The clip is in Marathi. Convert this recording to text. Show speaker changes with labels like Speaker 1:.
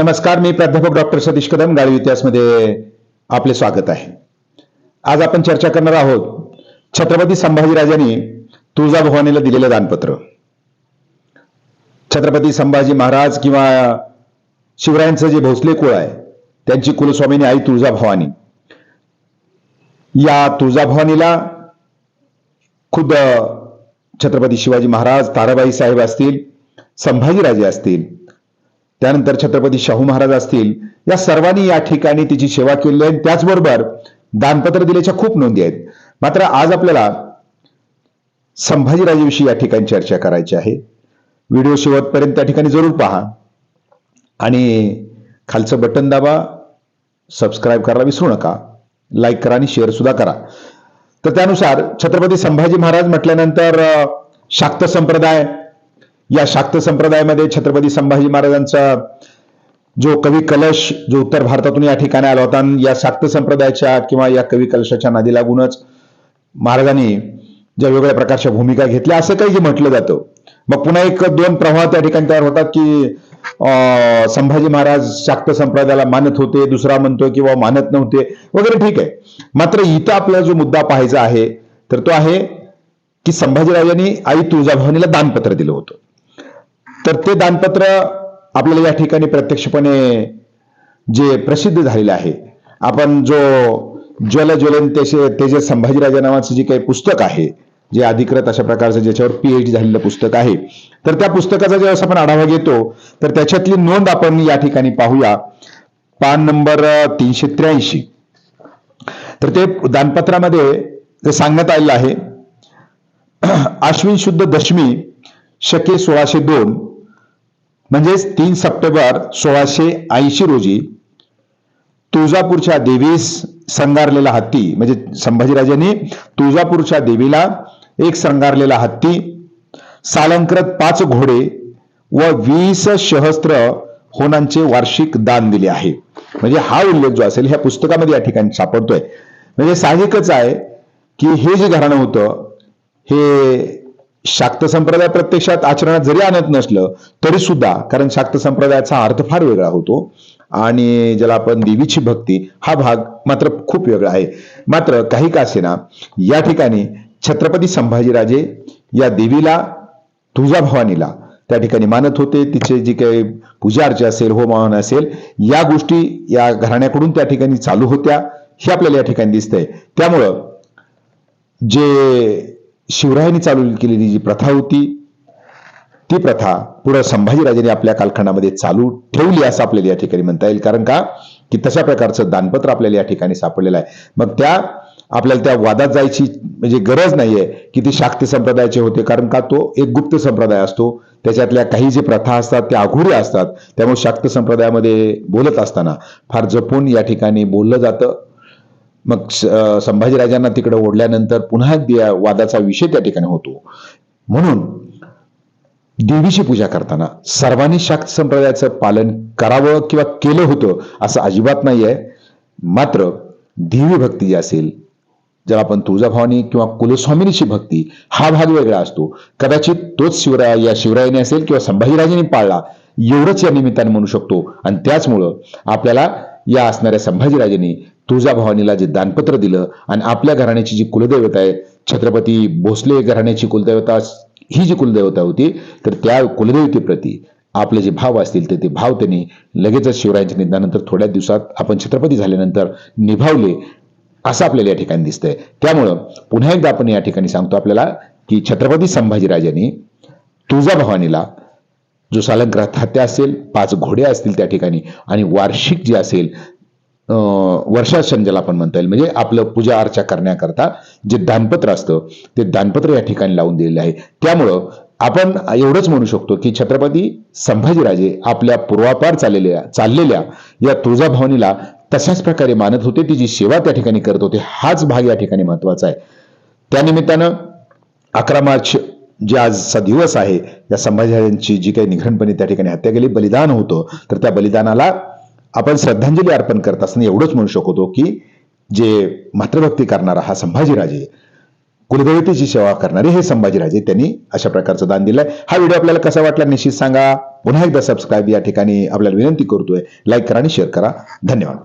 Speaker 1: नमस्कार मी प्राध्यापक डॉक्टर सतीश कदम गाडी इतिहासमध्ये आपले स्वागत आहे. आज आपण चर्चा करणार आहोत छत्रपती संभाजीराजांनी तुळजाभवानीला दिलेलं दानपत्र. छत्रपती संभाजी महाराज किंवा शिवरायांचं जे भोसले कुळ आहे त्यांची कुलस्वामिनी आई तुळजाभवानी. या तुळजाभवानीला खुद छत्रपती शिवाजी महाराज ताराबाई साहेब असतील संभाजीराजे असतील त्यानंतर छत्रपती शाहू महाराज असतील या सर्वांनी या ठिकाणी तिची सेवा केली आहे. त्याचबरोबर दानपत्र दिल्याच्या खूप नोंदी आहेत. मात्र आज आपल्याला संभाजीराजेविषयी या ठिकाणी चर्चा करायची आहे. व्हिडिओ शेवटपर्यंत त्या ठिकाणी जरूर पहा. आणि खालचं बटन दाबा. सबस्क्राईब करायला विसरू नका. लाईक करा आणि शेअर सुद्धा करा. तर त्यानुसार छत्रपती संभाजी महाराज म्हटल्यानंतर शाक्त संप्रदाय या शाक्त संप्रदायामध्ये छत्रपती संभाजी महाराजांचा जो कवी कलश जो उत्तर भारतातून या ठिकाणी आला होता आणि या शाक्त संप्रदायाच्या किंवा या कवी कलशाच्या नादी लागूनच महाराजांनी ज्या वेगवेगळ्या प्रकारच्या भूमिका घेतल्या असं काही जे म्हटलं जातं. मग पुन्हा एक दोन प्रवाह त्या ठिकाणी तयार होतात की अं, संभाजी महाराज शाक्त संप्रदायाला मानत होते दुसरा म्हणतो किंवा मानत नव्हते वगैरे ठीक आहे. मात्र इथं आपला जो मुद्दा पाहायचा आहे तर तो आहे की संभाजीराजांनी आई तुळजाभवानीला दानपत्र दिलं होतं. तर ते दानपत्र आपल्याला या ठिकाणी प्रत्यक्षपणे जे प्रसिद्ध झालेलं आहे. आपण जो ज्वल ज्वलन तेजे तेजे संभाजीराजा नावाचं जे काही पुस्तक आहे जे अधिकृत अशा प्रकारचं ज्याच्यावर पीएच झालेलं पुस्तक आहे तर त्या पुस्तकाचा ज्यावेळेस आपण आढावा घेतो तर त्याच्यातली नोंद आपण या ठिकाणी पाहूया. पान नंबर तीनशे त्र्याऐंशी. तर ते दानपत्रामध्ये ते सांगण्यात आलेलं आहे आश्विन शुद्ध दशमी शके सोळाशे दोन. म्हणजेच तीन सप्टेंबर सोळाशे ऐंशी रोजी तुळजापूरच्या देवीस संगारलेला हत्ती म्हणजे संभाजीराजांनी तुळजापूरच्या देवीला एक संगारलेला हत्ती सालंकृत पाच घोडे व वीस सहस्त्र होनांचे वार्षिक दान दिले आहे. म्हणजे हा उल्लेख जो असेल ह्या पुस्तकामध्ये या ठिकाणी सापडतोय. म्हणजे साहजिकच आहे की हे जे घराणं होतं हे शाक्त संप्रदाय प्रत्यक्षात आचरणात जरी आणत नसलं तरी सुद्धा कारण शाक्त संप्रदायाचा अर्थ फार वेगळा होतो. आणि ज्याला आपण देवीची भक्ती हा भाग मात्र खूप वेगळा आहे. मात्र काही का असेना या ठिकाणी छत्रपती संभाजीराजे या देवीला तुळजाभवानीला त्या ठिकाणी मानत होते. तिचे जी काही पूजा अर्चा असेल होमहन असेल या गोष्टी या घराण्याकडून त्या ठिकाणी चालू होत्या. हे आपल्याला या ठिकाणी दिसतंय. त्यामुळं जे शिवरायांनी चालू केलेली जी प्रथा होती ती प्रथा पुढे संभाजीराजांनी आपल्या कालखंडामध्ये चालू ठेवली असं आपल्याला या ठिकाणी म्हणता येईल. कारण का? की तशा प्रकारचं दानपत्र आपल्याला या ठिकाणी सापडलेलं आहे. मग त्या आपल्याला त्या वादात जायची म्हणजे गरज नाहीये की ती शाक्त संप्रदायाचे होते. कारण का? तो एक गुप्त संप्रदाय असतो. त्याच्यातल्या काही जे प्रथा असतात त्या अघोऱ्या असतात. त्यामुळे शाक्त संप्रदायामध्ये बोलत असताना फार जपून या ठिकाणी बोललं जातं. मग संभाजीराजांना तिकडे ओढल्यानंतर पुन्हा वादाचा विषय त्या ठिकाणी होतो. म्हणून देवीची पूजा करताना सर्वांनी शाक्त संप्रदायाचं पालन करावं किंवा केलं होतं असं अजिबात नाहीये. मात्र देवी भक्ती जी असेल ज्याला आपण तुळजाभवानी किंवा कुलस्वामिनीची भक्ती हा भाग वेगळा असतो. कदाचित तोच शिवराय या शिवरायाने असेल किंवा संभाजीराजांनी पाळला एवढंच या निमित्ताने म्हणू शकतो. आणि त्याचमुळं आपल्याला या असणाऱ्या संभाजीराजांनी तुळजाभवानीला जे दानपत्र दिलं आणि आपल्या घराण्याची जी कुलदैवता आहे छत्रपती भोसले घराण्याची कुलदैवता ही जी कुलदेवता होती तर त्या कुलदेवतेप्रती आपले जे भाव असतील ते ते भाव त्यांनी लगेचच शिवरायांच्या निधनानंतर थोड्या दिवसात आपण छत्रपती झाल्यानंतर निभावले असं आपल्याला या ठिकाणी दिसतंय. त्यामुळं पुन्हा एकदा आपण या ठिकाणी सांगतो आपल्याला की छत्रपती संभाजीराजांनी तुळजाभवानीला जो सालंकृत हत्या असेल पाच घोडे असतील त्या ठिकाणी आणि वार्षिक जे असेल वर्षासन ज्याला आपण म्हणता येईल. म्हणजे आपलं पूजा अर्चा करण्याकरता जे दानपत्र असतं ते दानपत्र या ठिकाणी लावून दिलेलं आहे. त्यामुळं आपण एवढंच म्हणू शकतो की छत्रपती संभाजीराजे आपल्या पूर्वापार चाललेल्या चाललेल्या या तुळजाभवानीला तशाच प्रकारे मानत होते. ती जी सेवा त्या ठिकाणी करत होते हाच भाग या ठिकाणी महत्त्वाचा आहे. त्यानिमित्तानं अकरा मार्च जे आजचा दिवस आहे या संभाजीराजांची जी काही निघणपणे त्या ठिकाणी हत्या केली बलिदान होतं तर त्या बलिदानाला आपण श्रद्धांजली अर्पण करत असताना एवढंच म्हणू शकतो की जे मातृभक्ती करणारा हा संभाजीराजे कुलदेवतेची सेवा करणारे हे संभाजीराजे त्यांनी अशा प्रकारचं दान दिलंय. हा व्हिडिओ आपल्याला कसा वाटला निश्चित सांगा. पुन्हा एकदा सबस्क्राईब या ठिकाणी आपल्याला विनंती करतोय. लाईक करा आणि शेअर करा. धन्यवाद.